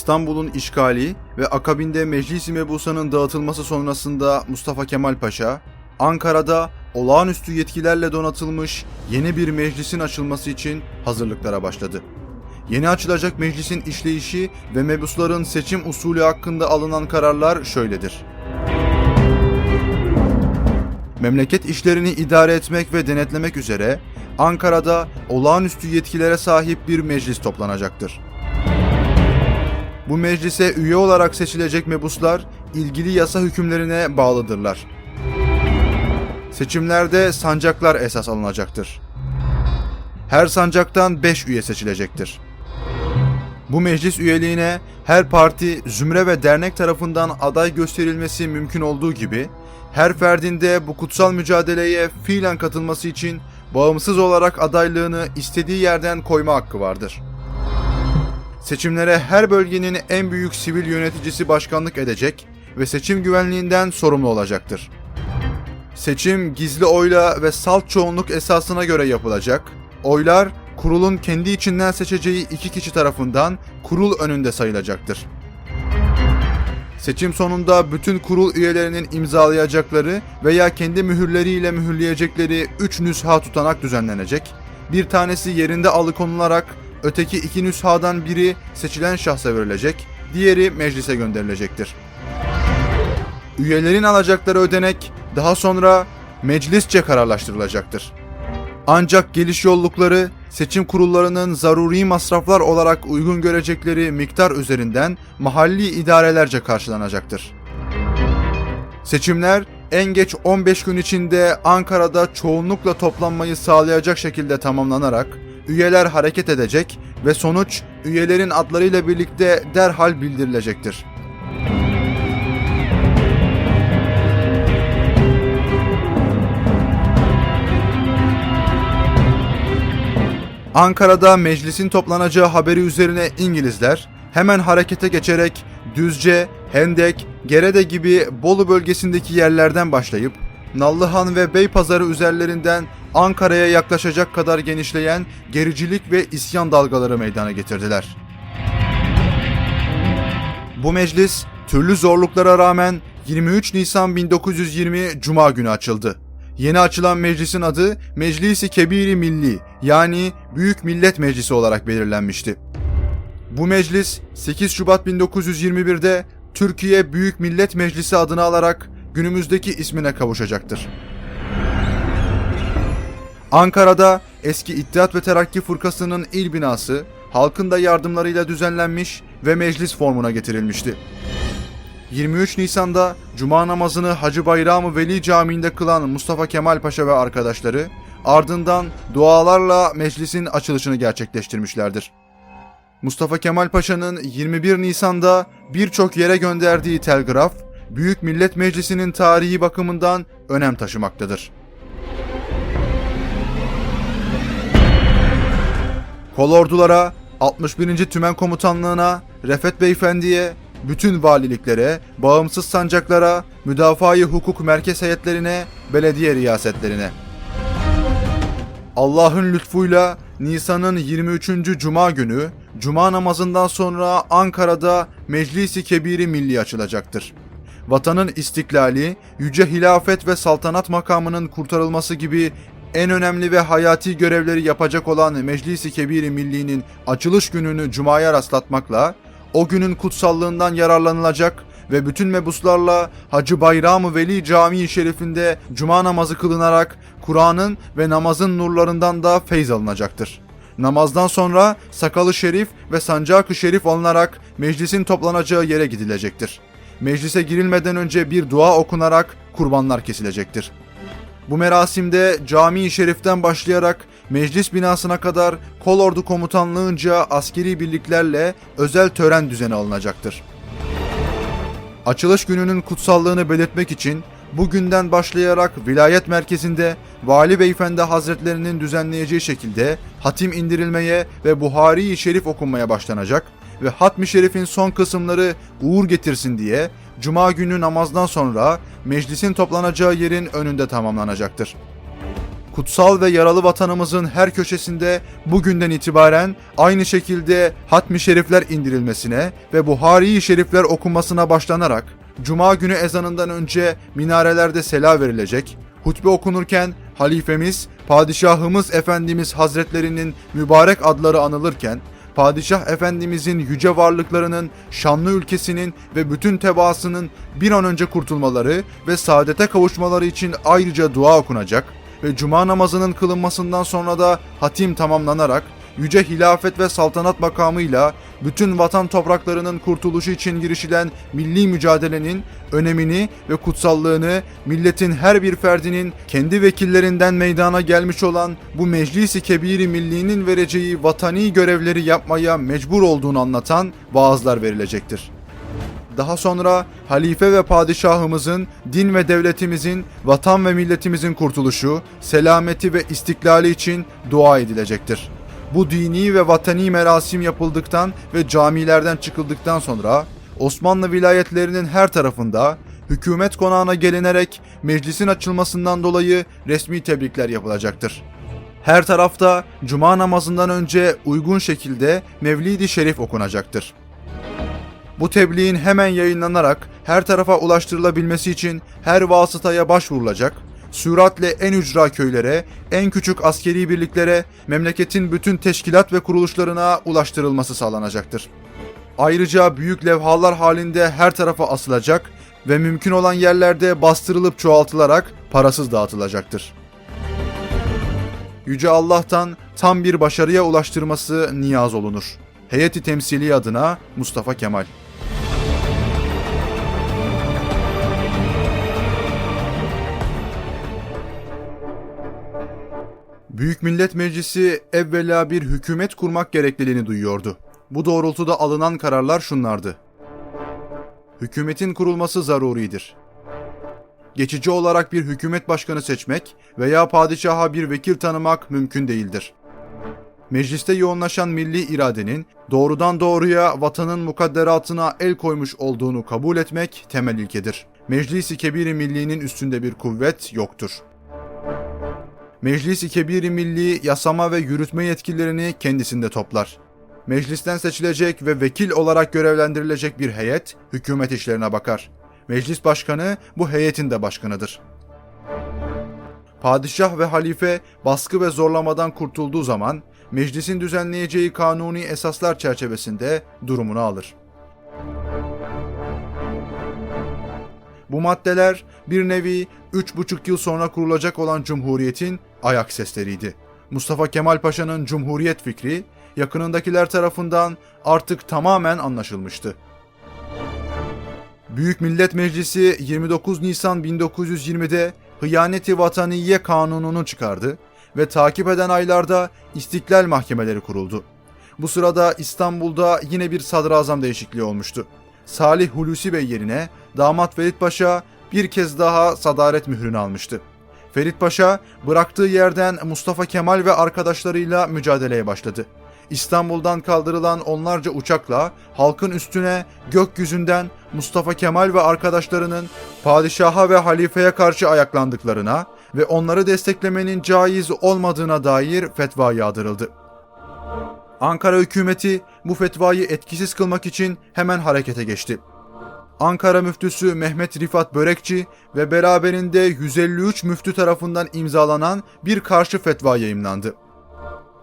İstanbul'un işgali ve akabinde Meclis-i Mebusan'ın dağıtılması sonrasında Mustafa Kemal Paşa, Ankara'da olağanüstü yetkilerle donatılmış yeni bir meclisin açılması için hazırlıklara başladı. Yeni açılacak meclisin işleyişi ve mebusların seçim usulü hakkında alınan kararlar şöyledir. Memleket işlerini idare etmek ve denetlemek üzere Ankara'da olağanüstü yetkilere sahip bir meclis toplanacaktır. Bu meclise üye olarak seçilecek mebuslar ilgili yasa hükümlerine bağlıdırlar. Seçimlerde sancaklar esas alınacaktır. Her sancaktan 5 üye seçilecektir. Bu meclis üyeliğine her parti, zümre ve dernek tarafından aday gösterilmesi mümkün olduğu gibi, her ferdinde bu kutsal mücadeleye fiilen katılması için bağımsız olarak adaylığını istediği yerden koyma hakkı vardır. Seçimlere her bölgenin en büyük sivil yöneticisi başkanlık edecek ve seçim güvenliğinden sorumlu olacaktır. Seçim gizli oyla ve salt çoğunluk esasına göre yapılacak. Oylar kurulun kendi içinden seçeceği iki kişi tarafından kurul önünde sayılacaktır. Seçim sonunda bütün kurul üyelerinin imzalayacakları veya kendi mühürleriyle mühürleyecekleri 3 nüsha tutanak düzenlenecek. Bir tanesi yerinde alıkonularak öteki iki nüshadan biri seçilen şahsa verilecek, diğeri meclise gönderilecektir. Üyelerin alacakları ödenek daha sonra meclisçe kararlaştırılacaktır. Ancak geliş yollukları seçim kurullarının zaruri masraflar olarak uygun görecekleri miktar üzerinden mahalli idarelerce karşılanacaktır. Seçimler en geç 15 gün içinde Ankara'da çoğunlukla toplanmayı sağlayacak şekilde tamamlanarak üyeler hareket edecek ve sonuç üyelerin adlarıyla birlikte derhal bildirilecektir. Ankara'da meclisin toplanacağı haberi üzerine İngilizler hemen harekete geçerek Düzce, Hendek, Gerede gibi Bolu bölgesindeki yerlerden başlayıp Nallıhan ve Beypazarı üzerlerinden Ankara'ya yaklaşacak kadar genişleyen gericilik ve isyan dalgaları meydana getirdiler. Bu meclis türlü zorluklara rağmen 23 Nisan 1920 Cuma günü açıldı. Yeni açılan meclisin adı Meclisi Kebiri Milli yani Büyük Millet Meclisi olarak belirlenmişti. Bu meclis 8 Şubat 1921'de Türkiye Büyük Millet Meclisi adını alarak günümüzdeki ismine kavuşacaktır. Ankara'da eski İttihat ve Terakki Fırkası'nın il binası halkın da yardımlarıyla düzenlenmiş ve meclis formuna getirilmişti. 23 Nisan'da Cuma namazını Hacı Bayramı Veli Camii'nde kılan Mustafa Kemal Paşa ve arkadaşları ardından dualarla meclisin açılışını gerçekleştirmişlerdir. Mustafa Kemal Paşa'nın 21 Nisan'da birçok yere gönderdiği telgraf, Büyük Millet Meclisi'nin tarihi bakımından önem taşımaktadır. Kolordulara, 61. Tümen Komutanlığına, Refet Beyefendi'ye, bütün valiliklere, bağımsız sancaklara, müdafaa-i hukuk merkez heyetlerine, belediye riyasetlerine. Allah'ın lütfuyla Nisan'ın 23. Cuma günü Cuma namazından sonra Ankara'da Meclisi Kebiri Milli açılacaktır. Vatanın istiklali, yüce hilafet ve saltanat makamının kurtarılması gibi en önemli ve hayati görevleri yapacak olan Meclisi Kebiri Milli'nin açılış gününü Cuma'ya rastlatmakla o günün kutsallığından yararlanılacak ve bütün mebuslarla Hacı Bayram-ı Veli Camii Şerifinde cuma namazı kılınarak Kur'an'ın ve namazın nurlarından da feyz alınacaktır. Namazdan sonra sakalı şerif ve sancak-ı şerif alınarak meclisin toplanacağı yere gidilecektir. Meclise girilmeden önce bir dua okunarak kurbanlar kesilecektir. Bu merasimde cami-i şeriften başlayarak meclis binasına kadar kolordu komutanlığınca askeri birliklerle özel tören düzeni alınacaktır. Açılış gününün kutsallığını belirtmek için bugünden başlayarak vilayet merkezinde Vali Beyefendi Hazretlerinin düzenleyeceği şekilde hatim indirilmeye ve Buhari-i Şerif okunmaya başlanacak ve Hatmi Şerif'in son kısımları uğur getirsin diye Cuma günü namazdan sonra meclisin toplanacağı yerin önünde tamamlanacaktır. kutsal ve yaralı vatanımızın her köşesinde bugünden itibaren aynı şekilde hatmi şerifler indirilmesine ve Buhari-i şerifler okunmasına başlanarak Cuma günü ezanından önce minarelerde sela verilecek, hutbe okunurken halifemiz, padişahımız Efendimiz Hazretlerinin mübarek adları anılırken, Padişah Efendimizin yüce varlıklarının, şanlı ülkesinin ve bütün tebaasının bir an önce kurtulmaları ve saadete kavuşmaları için ayrıca dua okunacak ve cuma namazının kılınmasından sonra da hatim tamamlanarak yüce hilafet ve saltanat makamıyla bütün vatan topraklarının kurtuluşu için girişilen milli mücadelenin önemini ve kutsallığını milletin her bir ferdinin kendi vekillerinden meydana gelmiş olan bu Meclisi Kebiri Milli'nin vereceği vatani görevleri yapmaya mecbur olduğunu anlatan vaazlar verilecektir. Daha sonra halife ve padişahımızın, din ve devletimizin, vatan ve milletimizin kurtuluşu, selameti ve istiklali için dua edilecektir. Bu dini ve vatani merasim yapıldıktan ve camilerden çıkıldıktan sonra Osmanlı vilayetlerinin her tarafında hükümet konağına gelinerek meclisin açılmasından dolayı resmi tebrikler yapılacaktır. Her tarafta cuma namazından önce uygun şekilde Mevlid-i Şerif okunacaktır. Bu tebliğin hemen yayınlanarak her tarafa ulaştırılabilmesi için her vasıtaya başvurulacak, süratle en ücra köylere, en küçük askeri birliklere, memleketin bütün teşkilat ve kuruluşlarına ulaştırılması sağlanacaktır. Ayrıca büyük levhalar halinde her tarafa asılacak ve mümkün olan yerlerde bastırılıp çoğaltılarak parasız dağıtılacaktır. Yüce Allah'tan tam bir başarıya ulaştırması niyaz olunur. Heyeti temsili adına Mustafa Kemal Büyük Millet Meclisi evvela bir hükümet kurmak gerekliliğini duyuyordu. Bu doğrultuda alınan kararlar şunlardı. Hükümetin kurulması zaruridir. Geçici olarak bir hükümet başkanı seçmek veya padişaha bir vekil tanımak mümkün değildir. Mecliste yoğunlaşan milli iradenin doğrudan doğruya vatanın mukadderatına el koymuş olduğunu kabul etmek temel ilkedir. Meclisi Kebir-i Milli'nin üstünde bir kuvvet yoktur. Meclis-i Kebir-i Milli yasama ve yürütme yetkilerini kendisinde toplar. Meclisten seçilecek ve vekil olarak görevlendirilecek bir heyet hükümet işlerine bakar. Meclis başkanı bu heyetin de başkanıdır. Padişah ve halife baskı ve zorlamadan kurtulduğu zaman meclisin düzenleyeceği kanuni esaslar çerçevesinde durumunu alır. Bu maddeler bir nevi 3,5 yıl sonra kurulacak olan Cumhuriyet'in ayak sesleriydi. Mustafa Kemal Paşa'nın Cumhuriyet fikri yakınındakiler tarafından artık tamamen anlaşılmıştı. Büyük Millet Meclisi 29 Nisan 1920'de Hıyaneti Vataniye Kanunu'nu çıkardı ve takip eden aylarda istiklal mahkemeleri kuruldu. Bu sırada İstanbul'da yine bir sadrazam değişikliği olmuştu. Salih Hulusi Bey yerine damat Ferit Paşa bir kez daha sadaret mührünü almıştı. Ferit Paşa bıraktığı yerden Mustafa Kemal ve arkadaşlarıyla mücadeleye başladı. İstanbul'dan kaldırılan onlarca uçakla halkın üstüne gökyüzünden Mustafa Kemal ve arkadaşlarının padişaha ve halifeye karşı ayaklandıklarına ve onları desteklemenin caiz olmadığına dair fetva yağdırıldı. Ankara hükümeti bu fetvayı etkisiz kılmak için hemen harekete geçti. Ankara müftüsü Mehmet Rifat Börekçi ve beraberinde 153 müftü tarafından imzalanan bir karşı fetva yayımlandı.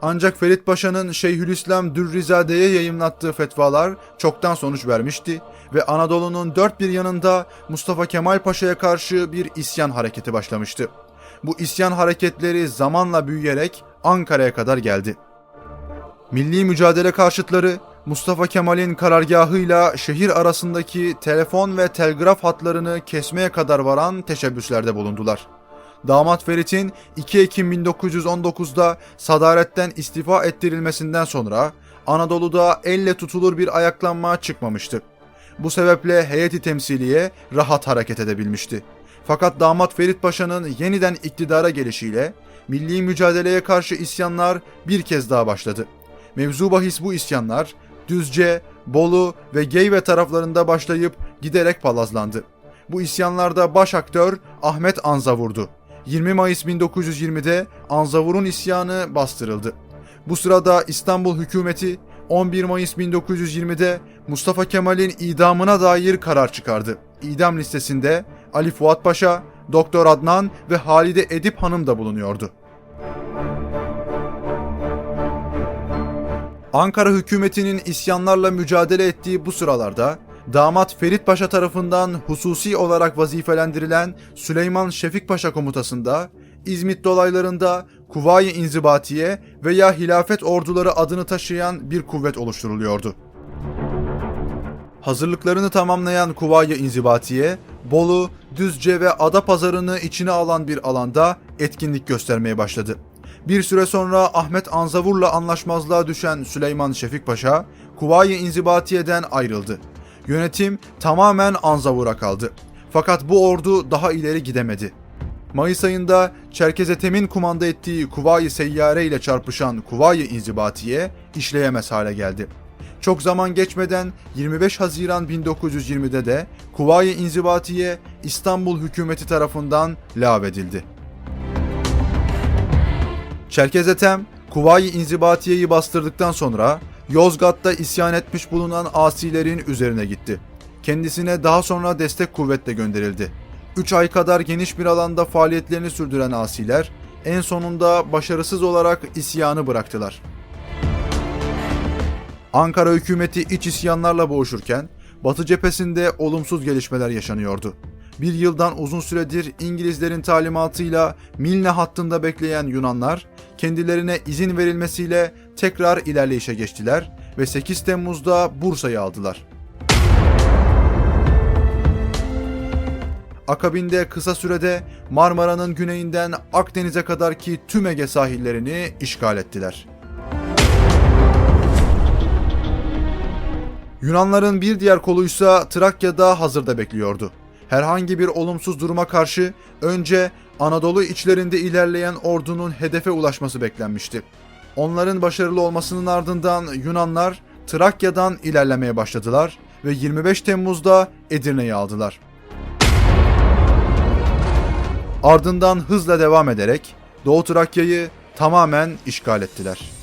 Ancak Ferit Paşa'nın Şeyhülislam Dürrizade'ye yayımlattığı fetvalar çoktan sonuç vermişti ve Anadolu'nun dört bir yanında Mustafa Kemal Paşa'ya karşı bir isyan hareketi başlamıştı. Bu isyan hareketleri zamanla büyüyerek Ankara'ya kadar geldi. Milli mücadele karşıtları Mustafa Kemal'in karargahıyla şehir arasındaki telefon ve telgraf hatlarını kesmeye kadar varan teşebbüslerde bulundular. Damat Ferit'in 2 Ekim 1919'da sadaretten istifa ettirilmesinden sonra Anadolu'da elle tutulur bir ayaklanma çıkmamıştı. Bu sebeple heyeti temsiliye rahat hareket edebilmişti. Fakat damat Ferit Paşa'nın yeniden iktidara gelişiyle milli mücadeleye karşı isyanlar bir kez daha başladı. Mevzu bahis bu isyanlar Düzce, Bolu ve Geyve taraflarında başlayıp giderek palazlandı. Bu isyanlarda baş aktör Ahmet Anza vurdu. 20 Mayıs 1920'de Anzavur'un isyanı bastırıldı. Bu sırada İstanbul hükümeti 11 Mayıs 1920'de Mustafa Kemal'in idamına dair karar çıkardı. İdam listesinde Ali Fuat Paşa, Doktor Adnan ve Halide Edip Hanım da bulunuyordu. Ankara hükümetinin isyanlarla mücadele ettiği bu sıralarda damat Ferit Paşa tarafından hususi olarak vazifelendirilen Süleyman Şefik Paşa komutasında İzmit dolaylarında Kuvayi İnzibatiye veya Hilafet orduları adını taşıyan bir kuvvet oluşturuluyordu. Hazırlıklarını tamamlayan Kuvayi İnzibatiye, Bolu, Düzce ve Adapazarı'nı içine alan bir alanda etkinlik göstermeye başladı. Bir süre sonra Ahmet Anzavur'la anlaşmazlığa düşen Süleyman Şefik Paşa, Kuvayi İnzibatiye'den ayrıldı. Yönetim tamamen Anzavur'a kaldı. Fakat bu ordu daha ileri gidemedi. Mayıs ayında Çerkez Ethem'in kumanda ettiği Kuvayi Seyyare ile çarpışan Kuvayi İnzibatiye işleyemez hale geldi. Çok zaman geçmeden 25 Haziran 1920'de de Kuvayi İnzibatiye İstanbul hükümeti tarafından lağvedildi. Çerkez Ethem, Kuvayi İnzibatiye'yi bastırdıktan sonra Yozgat'ta isyan etmiş bulunan asilerin üzerine gitti. Kendisine daha sonra destek kuvvetle gönderildi. 3 ay kadar geniş bir alanda faaliyetlerini sürdüren asiler en sonunda başarısız olarak isyanı bıraktılar. Ankara hükümeti iç isyanlarla boğuşurken Batı cephesinde olumsuz gelişmeler yaşanıyordu. Bir yıldan uzun süredir İngilizlerin talimatıyla Milne hattında bekleyen Yunanlar kendilerine izin verilmesiyle tekrar ilerleyişe geçtiler ve 8 Temmuz'da Bursa'yı aldılar. Akabinde kısa sürede Marmara'nın güneyinden Akdeniz'e kadarki tüm Ege sahillerini işgal ettiler. Yunanların bir diğer koluysa Trakya'da hazırda bekliyordu. Herhangi bir olumsuz duruma karşı önce Anadolu içlerinde ilerleyen ordunun hedefe ulaşması beklenmişti. Onların başarılı olmasının ardından Yunanlar Trakya'dan ilerlemeye başladılar ve 25 Temmuz'da Edirne'yi aldılar. Ardından hızla devam ederek Doğu Trakya'yı tamamen işgal ettiler.